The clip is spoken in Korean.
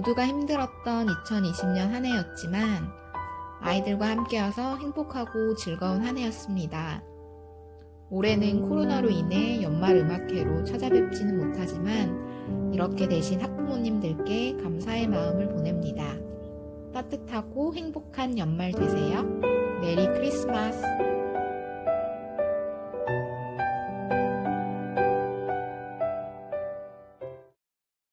모두가 힘들었던 2020년 한 해였지만 아이들과 함께여서 행복하고 즐거운 한 해였습니다. 올해는 코로나로 인해 연말 음악회로 찾아뵙지는 못하지만 이렇게 대신 학부모님들께 감사의 마음을 보냅니다. 따뜻하고 행복한 연말 되세요. 메리 크리스마스!